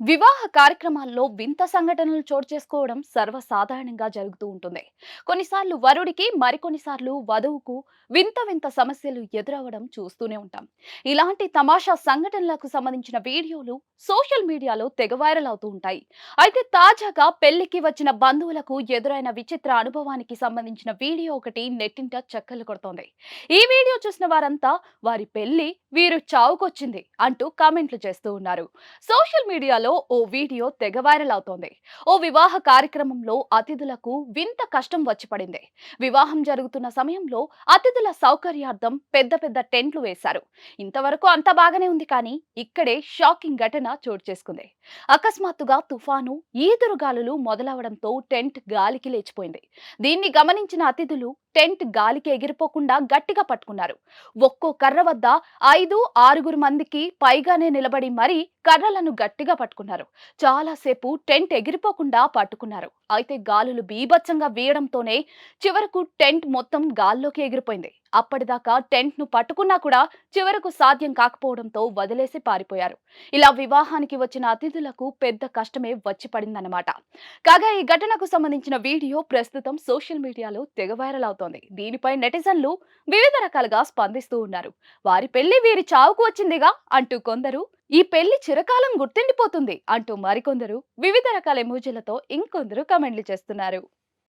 వివాహ కార్యక్రమాల్లో వింత సంఘటనలు చోటు చేసుకోవడం సర్వసాధారణంగా జరుగుతూ ఉంటుంది. కొన్నిసార్లు వరుడికి మరికొన్నిసార్లు వధువుకు వింత వింత సమస్యలు ఎదురవ్వడం చూస్తూనే ఉంటాం. ఇలాంటి తమాషా సంఘటనలకు సంబంధించిన వీడియోలు సోషల్ మీడియాలో తెగ వైరల్ అవుతూ ఉంటాయి. అయితే తాజాగా పెళ్ళికి వచ్చిన బంధువులకు ఎదురైన విచిత్ర అనుభవానికి సంబంధించిన వీడియో ఒకటి నెట్టింట చక్కర్లు కొడుతోంది. ఈ వీడియో చూసిన వారంతా వారి పెళ్ళి వీరు చావుకొచ్చింది అంటూ కామెంట్లు చేస్తూ ఉన్నారు. సోషల్ మీడియాలో ఓ వీడియో తెగ వైరల్ అవుతోంది ఓ వివాహ కార్యక్రమంలో అతిథులకు వింత కష్టం వచ్చి పడింది వివాహం జరుగుతున్న సమయంలో అతిథుల సౌకర్యార్థం పెద్ద పెద్ద టెంట్లు వేశారు. ఇంతవరకు అంత బాగానే ఉంది కానీ ఇక్కడే షాకింగ్ ఘటన చోటు చేసుకుంది. అకస్మాత్తుగా తుఫాను ఈదురుగాలులు మొదలవడంతో టెంట్ గాలికి లేచిపోయింది. దీన్ని గమనించిన అతిథులు టెంట్ గాలికి ఎగిరిపోకుండా గట్టిగా పట్టుకున్నారు. ఒక్కో కర్ర వద్ద ఐదు ఆరుగురు మందికి పైగానే నిలబడి మరీ కర్రలను గట్టిగా పట్టుకున్నారు. చాలాసేపు టెంట్ ఎగిరిపోకుండా పట్టుకున్నారు. అయితే గాలులు బీభత్సంగా వీయడంతోనే చివరకు టెంట్ మొత్తం గాల్లోకి ఎగిరిపోయింది. అప్పటిదాకా టెంట్ను పట్టుకున్నా కూడా చివరకు సాధ్యం కాకపోవడంతో వదిలేసి పారిపోయారు. ఇలా వివాహానికి వచ్చిన అతిథులకు పెద్ద కష్టమే వచ్చి పడిందన్నమాట. కాగా ఈ ఘటనకు సంబంధించిన వీడియో ప్రస్తుతం సోషల్ మీడియాలో తెగ వైరల్ అవుతోంది. దీనిపై నెటిజన్లు వివిధ రకాలుగా స్పందిస్తూ ఉన్నారు. వారి పెళ్ళి వీరి చావుకు వచ్చిందిగా అంటూ కొందరు ఈ పెళ్ళి చిరకాలం గుర్తుండిపోతుంది అంటూ మరికొందరు వివిధ రకాల ఎమోజీలతో ఇంకొందరు కమెంట్లు చేస్తున్నారు.